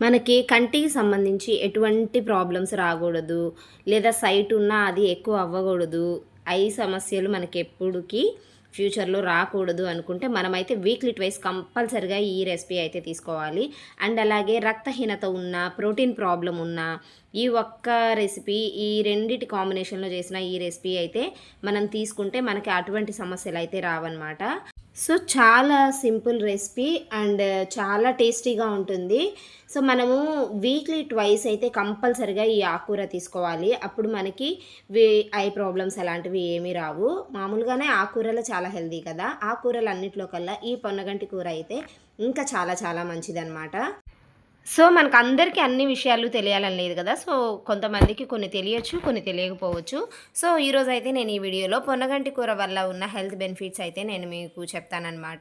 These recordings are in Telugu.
మనకి కంటికి సంబంధించి ఎటువంటి ప్రాబ్లమ్స్ రాకూడదు. లేదా సైట్ ఉన్నా అది ఎక్కువ అవ్వకూడదు. ఐ సమస్యలు మనకి ఎప్పుడుకి ఫ్యూచర్లో రాకూడదు అనుకుంటే మనమైతే వీక్లీ ట్వైస్ కంపల్సరిగా ఈ రెసిపీ అయితే తీసుకోవాలి. అండ్ అలాగే రక్తహీనత ఉన్న ప్రోటీన్ ప్రాబ్లం ఉన్న ఈ ఒక్క రెసిపీ ఈ రెండిటి కాంబినేషన్లో చేసిన ఈ రెసిపీ అయితే మనం తీసుకుంటే మనకి అటువంటి సమస్యలు అయితే రావన్నమాట. సో చాలా సింపుల్ రెసిపీ అండ్ చాలా టేస్టీగా ఉంటుంది. సో మనము వీక్లీ ట్వైస్ అయితే కంపల్సరిగా ఈ ఆకుకూర తీసుకోవాలి. అప్పుడు మనకి వే ఐ ప్రాబ్లమ్స్ అలాంటివి ఏమీ రావు. మామూలుగానే ఆకుకూరలు చాలా హెల్దీ కదా. ఆకుకూరలు అన్నిట్లో కల్లా ఈ పొన్నగంటి కూర అయితే ఇంకా చాలా చాలా మంచిదన్నమాట. సో మనకు అందరికీ అన్ని విషయాలు తెలియాలని లేదు కదా? సో కొంతమందికి కొన్ని తెలియచ్చు కొన్ని తెలియకపోవచ్చు. సో ఈరోజు అయితే నేను ఈ వీడియోలో పొన్నగంటి కూర వల్ల ఉన్న హెల్త్ బెనిఫిట్స్ అయితే నేను మీకు చెప్తానమాట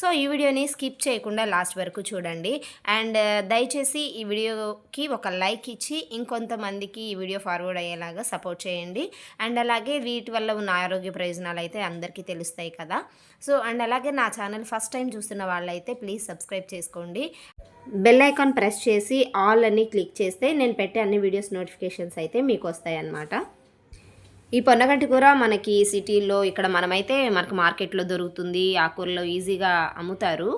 సో ఈ వీడియోని స్కిప్ చేయకుండా లాస్ట్ వరకు చూడండి. అండ్ దయచేసి ఈ వీడియోకి ఒక లైక్ ఇచ్చి ఇంకొంతమందికి ఈ వీడియో ఫార్వర్డ్ అయ్యేలాగా సపోర్ట్ చేయండి. అండ్ అలాగే వీటి వల్ల ఉన్న ఆరోగ్య ప్రయోజనాలు అయితే అందరికీ తెలుస్తాయి కదా? సో అండ్ అలాగే నా ఛానల్ ఫస్ట్ టైం చూస్తున్న వాళ్ళైతే ప్లీజ్ సబ్స్క్రైబ్ చేసుకోండి. బెల్ ఐకాన్ ప్రెస్ చేసి ఆల్ అని క్లిక్ చేస్తే నేను పెట్టే అన్ని వీడియోస్ నోటిఫికేషన్స్ అయితే మీకు వస్తాయి అన్నమాట ఈ పొన్నగంటి కూర మనకి సిటీలో ఇక్కడ మనమైతే మనకు మార్కెట్లో దొరుకుతుంది. ఆ కూరలో ఈజీగా అమ్ముతారు.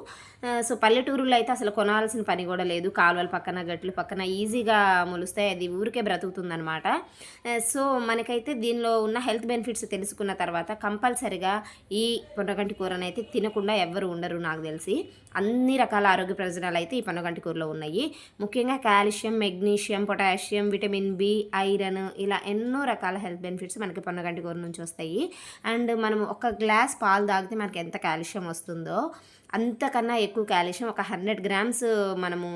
సో పల్లెటూరులో అయితే అసలు కొనాల్సిన పని కూడా లేదు. కాలువల పక్కన గట్లు పక్కన ఈజీగా మొలుస్తాయి అది ఊరికే బ్రతుకుతుందనమాట సో మనకైతే దీనిలో ఉన్న హెల్త్ బెనిఫిట్స్ తెలుసుకున్న తర్వాత కంపల్సరిగా ఈ పొన్నగంటి కూరను అయితే తినకుండా ఎవ్వరు ఉండరు నాకు తెలిసి. అన్ని రకాల ఆరోగ్య ప్రయోజనాలు అయితే ఈ పొన్నగంటి కూరలో ఉన్నాయి. ముఖ్యంగా calcium magnesium potassium vitamin B iron ఇలా ఎన్నో రకాల హెల్త్ బెనిఫిట్స్ మనకి పొన్నగంటి కూర నుంచి వస్తాయి. అండ్ మనం ఒక గ్లాస్ పాలు తాగితే మనకి ఎంత కాల్షియం వస్తుందో అంతకన్నా ఎక్కువ కాల్షియం ఒక హండ్రెడ్ గ్రామ్స్ మనము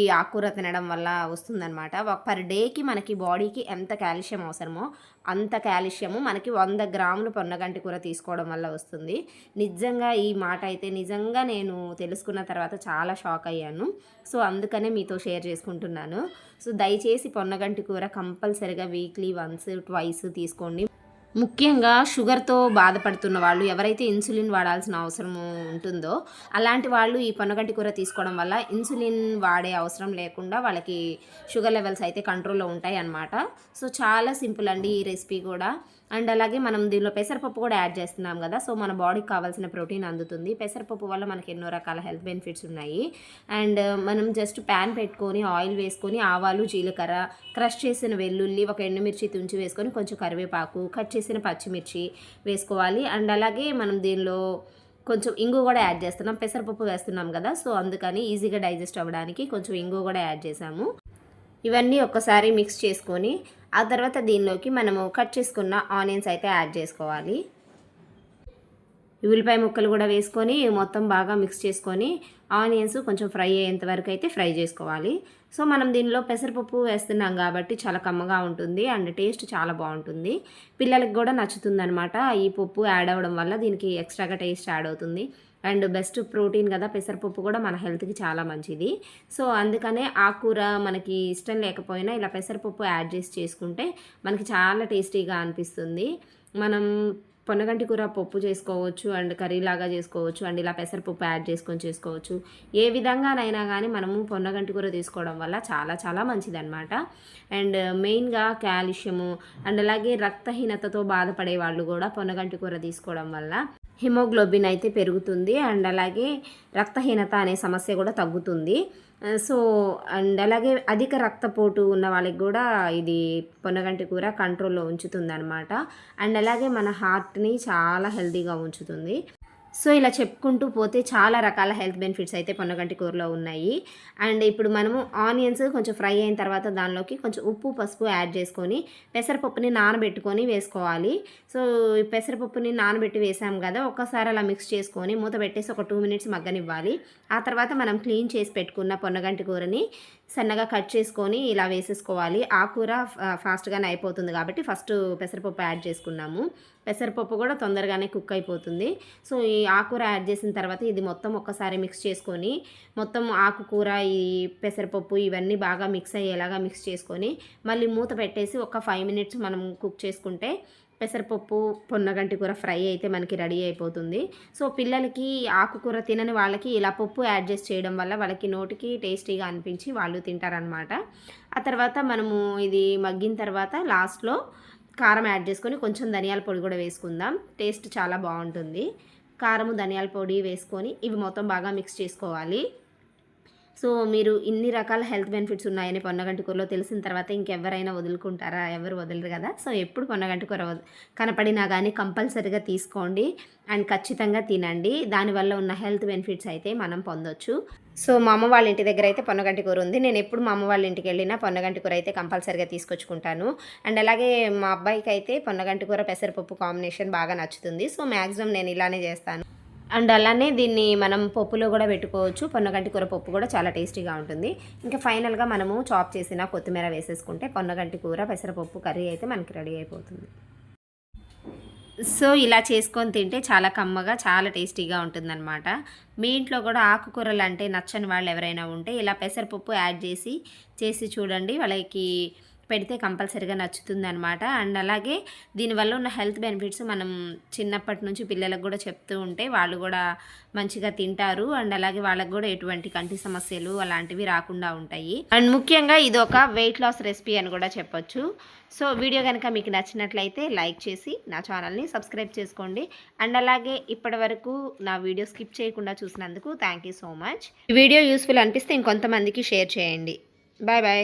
ఈ ఆకుకూర తినడం వల్ల వస్తుందనమాట ఒక పర్ డేకి మనకి బాడీకి ఎంత కాల్షియం అవసరమో అంత కాల్షియము మనకి వంద గ్రాములు పొన్నగంటి కూర తీసుకోవడం వల్ల వస్తుంది. నిజంగా ఈ మాట అయితే నిజంగా నేను తెలుసుకున్న తర్వాత చాలా షాక్ అయ్యాను. సో అందుకనే మీతో షేర్ చేసుకుంటున్నాను. సో దయచేసి పొన్నగంటి కూర కంపల్సరిగా వీక్లీ వన్స్ ట్వైస్ తీసుకోండి. ముఖ్యంగా షుగర్తో బాధపడుతున్న వాళ్ళు ఎవరైతే ఇన్సులిన్ వాడాల్సిన అవసరం ఉంటుందో అలాంటి వాళ్ళు ఈ పొన్నగంటి కూర తీసుకోవడం వల్ల ఇన్సులిన్ వాడే అవసరం లేకుండా వాళ్ళకి షుగర్ లెవెల్స్ అయితే కంట్రోల్లో ఉంటాయి అన్నమాట సో చాలా సింపుల్ అండి ఈ రెసిపీ కూడా. అండ్ అలాగే మనం దీనిలో పెసరపప్పు కూడా యాడ్ చేస్తున్నాం కదా. సో మన బాడీకి కావాల్సిన ప్రోటీన్ అందుతుంది. పెసరపప్పు వల్ల మనకి ఎన్నో రకాల హెల్త్ బెనిఫిట్స్ ఉన్నాయి. అండ్ మనం జస్ట్ ప్యాన్ పెట్టుకొని ఆయిల్ వేసుకొని ఆవాలు జీలకర్ర క్రష్ చేసిన వెల్లుల్లి ఒక ఎండుమిర్చి తుంచి వేసుకొని కొంచెం కరివేపాకు కట్ చేసిన పచ్చిమిర్చి వేసుకోవాలి. అండ్ అలాగే మనం దీనిలో కొంచెం ఇంగు కూడా యాడ్ చేస్తున్నాం. పెసరపప్పు వేస్తున్నాం కదా. సో అందుకని ఈజీగా డైజెస్ట్ అవ్వడానికి కొంచెం ఇంగు కూడా యాడ్ చేసాము ఇవన్నీ ఒక్కసారి మిక్స్ చేసుకొని ఆ తర్వాత దీనిలోకి మనము కట్ చేసుకున్న ఆనియన్స్ అయితే యాడ్ చేసుకోవాలి. ఉల్లిపాయ ముక్కలు కూడా వేసుకొని మొత్తం బాగా మిక్స్ చేసుకొని ఆనియన్స్ కొంచెం ఫ్రై అయ్యేంత వరకు అయితే ఫ్రై చేసుకోవాలి. సో మనం దీనిలో పెసరపప్పు వేస్తున్నాం కాబట్టి చాలా కమ్మగా ఉంటుంది అండ్ టేస్ట్ చాలా బాగుంటుంది. పిల్లలకి కూడా నచ్చుతుందనమాట ఈ పప్పు యాడ్ అవ్వడం వల్ల దీనికి ఎక్స్ట్రాగా టేస్ట్ యాడ్ అవుతుంది. అండ్ బెస్ట్ ప్రోటీన్ కదా పెసరపప్పు కూడా మన హెల్త్కి చాలా మంచిది. సో అందుకనే ఆ కూర మనకి ఇష్టం లేకపోయినా ఇలా పెసరపప్పు యాడ్ చేసి చేసుకుంటే మనకి చాలా టేస్టీగా అనిపిస్తుంది. మనం పొన్నగంటి కూర పప్పు చేసుకోవచ్చు అండ్ కర్రీ లాగా చేసుకోవచ్చు అండ్ ఇలా పెసరపప్పు యాడ్ చేసుకొని చేసుకోవచ్చు. ఏ విధంగానైనా కానీ మనము పొన్నగంటి కూర తీసుకోవడం వల్ల చాలా చాలా మంచిదన్నమాట. అండ్ మెయిన్గా కాల్షియము అండ్ అలాగే రక్తహీనతతో బాధపడే వాళ్ళు కూడా పొన్నగంటి కూర తీసుకోవడం వల్ల హిమోగ్లోబిన్ అయితే పెరుగుతుంది అండ్ అలాగే రక్తహీనత అనే సమస్య కూడా తగ్గుతుంది. సో అండ్ అలాగే అధిక రక్తపోటు ఉన్న వాళ్ళకి కూడా ఇది పొన్నగంటి కూర కంట్రోల్లో ఉంచుతుంది అనమాట అండ్ అలాగే మన హార్ట్ని చాలా హెల్తీగా ఉంచుతుంది. సో ఇలా చెప్పుకుంటూ పోతే చాలా రకాల హెల్త్ బెనిఫిట్స్ అయితే పొన్నగంటి కూరలో ఉన్నాయి. అండ్ ఇప్పుడు మనము ఆనియన్స్ కొంచెం ఫ్రై అయిన తర్వాత దానిలోకి కొంచెం ఉప్పు పసుపు యాడ్ చేసుకొని పెసరపప్పుని నానబెట్టుకొని వేసుకోవాలి. సో ఈ పెసరపప్పుని నానబెట్టి వేసాం కదా ఒక్కసారి అలా మిక్స్ చేసుకొని మూత పెట్టేసి ఒక టూ మినిట్స్ మగ్గనివ్వాలి. ఆ తర్వాత మనం క్లీన్ చేసి పెట్టుకున్న పొన్నగంటి కూరని సన్నగా కట్ చేసుకొని ఇలా వేసేసుకోవాలి. ఆ కూర ఫా- ఫాస్ట్గానే అయిపోతుంది కాబట్టి ఫస్ట్ పెసరపప్పు యాడ్ చేసుకున్నాము. పెసరపప్పు కూడా తొందరగానే కుక్ అయిపోతుంది. సో ఈ ఆకుకూర యాడ్ చేసిన తర్వాత ఇది మొత్తం ఒక్కసారి మిక్స్ చేసుకొని మొత్తం ఆకుకూర ఈ పెసరపప్పు ఇవన్నీ బాగా మిక్స్ అయ్యేలాగా మిక్స్ చేసుకొని మళ్ళీ మూత పెట్టేసి ఒక ఫైవ్ మినిట్స్ మనం కుక్ చేసుకుంటే పెసరపప్పు పొన్నగంటి కూర ఫ్రై అయితే మనకి రెడీ అయిపోతుంది. సో పిల్లలకి ఆకుకూర తినని వాళ్ళకి ఇలా పప్పు యాడ్ చేసి చేయడం వల్ల వాళ్ళకి నోటికి టేస్టీగా అనిపించి వాళ్ళు తింటారనమాట ఆ తర్వాత మనము ఇది మగ్గిన తర్వాత లాస్ట్లో కారం యాడ్ చేసుకొని కొంచెం ధనియాల పొడి కూడా వేసుకుందాం. టేస్ట్ చాలా బాగుంటుంది. కారము ధనియాల పొడి వేసుకొని ఇవి మొత్తం బాగా మిక్స్ చేసుకోవాలి. సో మీరు ఇన్ని రకాల హెల్త్ బెనిఫిట్స్ ఉన్నాయని పొన్నగంటి కూరలో తెలిసిన తర్వాత ఇంకెవరైనా వదులుకుంటారా? ఎవరు వదలరు కదా? సో ఎప్పుడు పొన్నగంటి కూర కనపడినా కానీ కంపల్సరీగా తీసుకోండి. అండ్ ఖచ్చితంగా తినండి. దానివల్ల ఉన్న హెల్త్ బెనిఫిట్స్ అయితే మనం పొందొచ్చు. సో మా అమ్మ వాళ్ళ ఇంటి దగ్గర అయితే పొన్నగంటి కూర ఉంది. నేను ఎప్పుడు మా అమ్మ వాళ్ళ ఇంటికి వెళ్ళినా పొన్నగంటి కూర అయితే కంపల్సరిగా తీసుకొచ్చుకుంటాను. అండ్ అలాగే మా అబ్బాయికి అయితే పొన్నగంటి కూర పెసరపప్పు కాంబినేషన్ బాగా నచ్చుతుంది. సో మ్యాక్సిమం నేను ఇలానే చేస్తాను. అండ్ అలానే దీన్ని మనం పప్పులో కూడా పెట్టుకోవచ్చు. పొన్నగంటి కూర పప్పు కూడా చాలా టేస్టీగా ఉంటుంది. ఇంకా ఫైనల్గా మనము చాప్ చేసిన కొత్తిమీర వేసేసుకుంటే పొన్నగంటి కూర పెసరపప్పు కర్రీ అయితే మనకి రెడీ అయిపోతుంది. సో ఇలా చేసుకొని తింటే చాలా కమ్మగా చాలా టేస్టీగా ఉంటుందన్నమాట. మీ ఇంట్లో కూడా ఆకుకూరలు అంటే నచ్చని వాళ్ళు ఎవరైనా ఉంటే ఇలా పెసరపప్పు యాడ్ చేసి చేసి చూడండి. వాళ్ళకి పెడితే కంపల్సరీగా నచ్చుతుంది అనమాట అండ్ అలాగే దీనివల్ల ఉన్న హెల్త్ బెనిఫిట్స్ మనం చిన్నప్పటి నుంచి పిల్లలకు కూడా చెప్తూ ఉంటే వాళ్ళు కూడా మంచిగా తింటారు. అండ్ అలాగే వాళ్ళకు కూడా ఎటువంటి కంటి సమస్యలు అలాంటివి రాకుండా ఉంటాయి. అండ్ ముఖ్యంగా ఇది ఒక వెయిట్ లాస్ రెసిపీ అని కూడా చెప్పొచ్చు. సో వీడియో కనుక మీకు నచ్చినట్లయితే లైక్ చేసి నా ఛానల్ని సబ్స్క్రైబ్ చేసుకోండి. అండ్ అలాగే ఇప్పటి వరకు నా వీడియో స్కిప్ చేయకుండా చూసినందుకు థ్యాంక్ యూ సో మచ్. ఈ వీడియో యూస్ఫుల్ అనిపిస్తే ఇంకొంతమందికి షేర్ చేయండి. Bye bye.